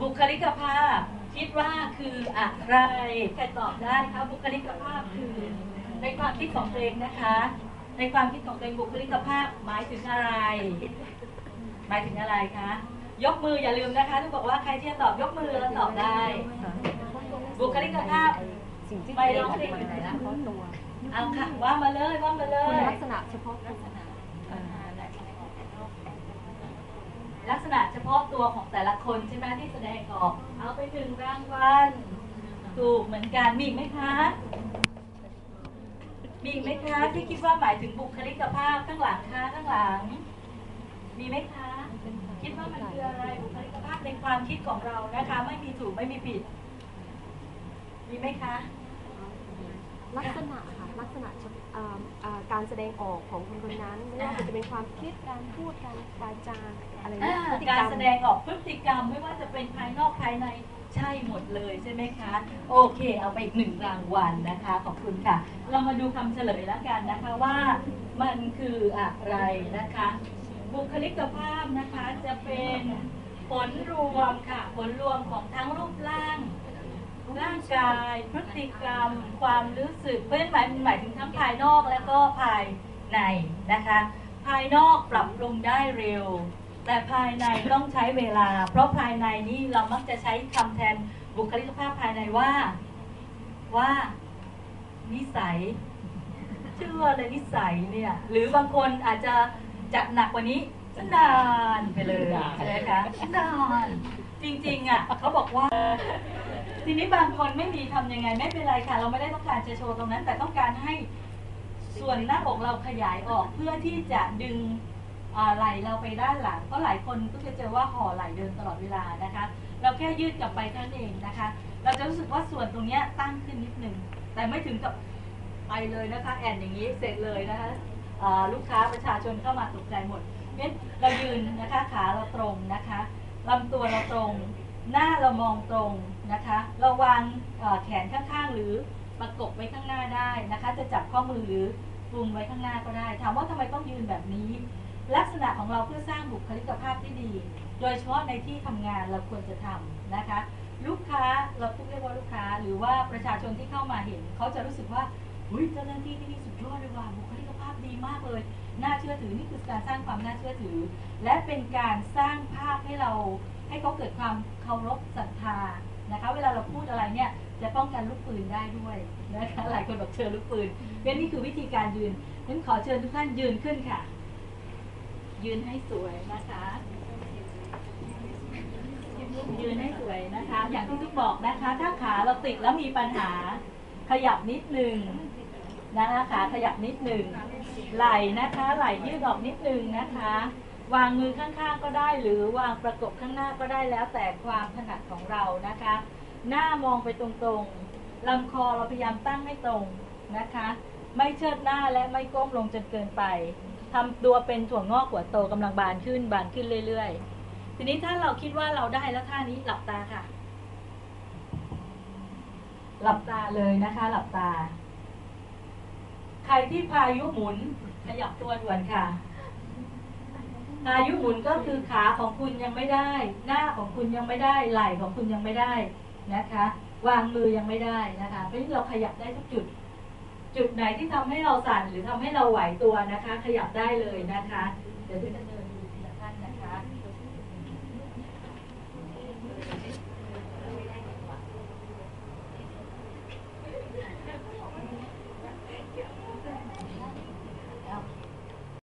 บุคลิกภาพคิดว่าคืออะไรใครตอบได้ครับบุคลิกภาพคือ ในความคิดของตัวเองนะคะ ในความคิดของตัวเองบุคลิกภาพหมายถึงอะไร หมายถึงอะไรคะยกมืออย่าลืมนะคะทุกบอกว่าใครที่จะตอบยกมือแล้วตอบได้ บุคลิกภาพสิ่งที่ไม่ไม่ร้ร้อองงเพเพลลงงอะไรนะเพราะตัวเอาค่ะว่ามาเลยว่ามาเลคุณยลักษณะเฉพาะตัวเอ่อ ลักษณะเฉพาะตัวของแต่ละคนใช่ไหมที่แสดงออก เอาไปหนึ่งรางวัลถูกเหมือนกันมีอีกไหมคะ มีอีกไหมคะที่คิดว่าหมายถึงบุคลิกภาพข้างหลังคะข้างหลัง มีไหมคะ คิดว่ามันคืออะไรบุคลิกภาพในความคิดของเรานะคะ ไม่มีถูกไม่มีผิด มีไหมคะ ลักษณะค่ะลักษณะเฉพาะเอ่อเอ่อการแสดงออกของคนคนนั้นไม่ว่าจะเป็นความคิดการพูดการวาจาอะไรอ่าเนี่ยพฤติการรม แสดงออกพฤติกรรมไม่ว่าจะเป็นภายนอกภายในใช่หมดเลยใช่ไหมคะ โอเค เอาไปอีกหนึ่งรางวัลนะคะ ขอบคุณค่ะ เรามาดูคำเฉลยแล้วกันนะคะว่ามันคืออะไรนะคะ บุคลิกภาพนะคะจะเป็นผลรวมค่ะ ผลรวมของทั้งรูปร่าง ร่างกายพฤติกรรม ความรู้สึก เพราะฉะนั้นหมายหมายถึงทั้งภายนอกและก็ภายในนะคะ ภายนอกปรับปรุงได้เร็ว แต่ภายในต้องใช้เวลา เพราะภายในนี่เรามักจะใช้คำแทนบุคลิกภาพภายในว่าว่า นิสัย เชื่อเลยนิสัยเนี่ย หรือบางคนอาจจะจัดหนักกว่านี้นานไปเลยใช่ไหมคะนานจริงๆอะเขาบอกว่า ทีนี้บางคนไม่มีทำยังไงไม่เป็นไรค่ะ เราไม่ได้ต้องการจะโชว์ตรงนั้น แต่ต้องการให้ส่วนหน้าอกเราขยายออกเพื่อที่จะดึงไหล่เราไปด้านหลังเพราะหลายคนก็จะเจอว่าห่อไหล่เดินตลอดเวลานะคะ เราแค่ยืดกลับไปเท่านั้นเองนะคะ เราจะรู้สึกว่าส่วนตรงนี้ตั้งขึ้นนิดนึงแต่ไม่ถึงกับไปเลยนะคะ แอนอย่างนี้เสร็จเลยนะคะลูกค้าประชาชนเข้ามาตกใจหมดเนี่ยเรายืนนะคะขาเราตรงนะคะลำตัวเราตรง หน้าเรามองตรงนะคะเราวางแขนข้างๆ หรือประกบไว้ข้างหน้าได้นะคะ จะจับข้อมือหรือกุมไว้ข้างหน้าก็ได้ ถามว่าทำไมต้องยืนแบบนี้ ลักษณะของเราเพื่อสร้างบุคลิกภาพที่ดี โดยเฉพาะในที่ทำงานเราควรจะทำนะคะ ลูกค้าเราเรียกว่าลูกค้า หรือว่าประชาชนที่เข้ามาเห็น เขาจะรู้สึกว่าอุ้ยเจ้าหน้าที่ที่นี่สุดยอดเลยว่ะบุคลิกภาพดีมากเลยน่าเชื่อถือนี่คือการสร้างความน่าเชื่อถือ และเป็นการสร้างภาพให้เรา ให้เขาเกิดความเคารพศรัทธานะคะ เวลาเราพูดอะไรเนี่ยจะป้องกันลูกปืนได้ด้วยนะคะหลายคนบอกเชิญลูกปืนเพราะนี่คือวิธีการยืนงั้นขอเชิญทุกท่านยืนขึ้นค่ะ ยืนให้สวยนะคะ ยืนให้สวยนะคะ อย่างที่ทุกบอกนะคะ ถ้าขาเราติดแล้วมีปัญหา ขยับนิดหนึ่งนะคะขาขยับนิดหนึ่งไหล่นะคะ ไหล่ยืดออกนิดหนึ่งนะคะ วางมือข้างๆก็ได้หรือวางประกบข้างหน้าก็ได้แล้วแต่ความถนัดของเรานะคะ หน้ามองไปตรงๆลำคอเราพยายามตั้งให้ตรงนะคะ ไม่เชิดหน้าและไม่ก้มลงจนเกินไปทำตัวเป็นถั่วงอกหัวโตกำลังบานขึ้นบานขึ้นเรื่อยๆ ทีนี้ถ้าเราคิดว่าเราได้แล้วท่านี้หลับตาค่ะ หลับตาเลยนะคะ หลับตา ใครที่พายุหมุนขยับตัวด่วนค่ะ อายุหมุนก็คือขาของคุณยังไม่ได้ หน้าของคุณยังไม่ได้ ไหล่ของคุณยังไม่ได้นะคะ วางมือยังไม่ได้นะคะเพราะฉะนั้นเราขยับได้ทุกจุด จุดไหนที่ทำให้เราสั่นหรือทำให้เราไหวตัวนะคะ ขยับได้เลยนะคะ เดี๋ยวที่จะเดินดูทีละท่านนะคะ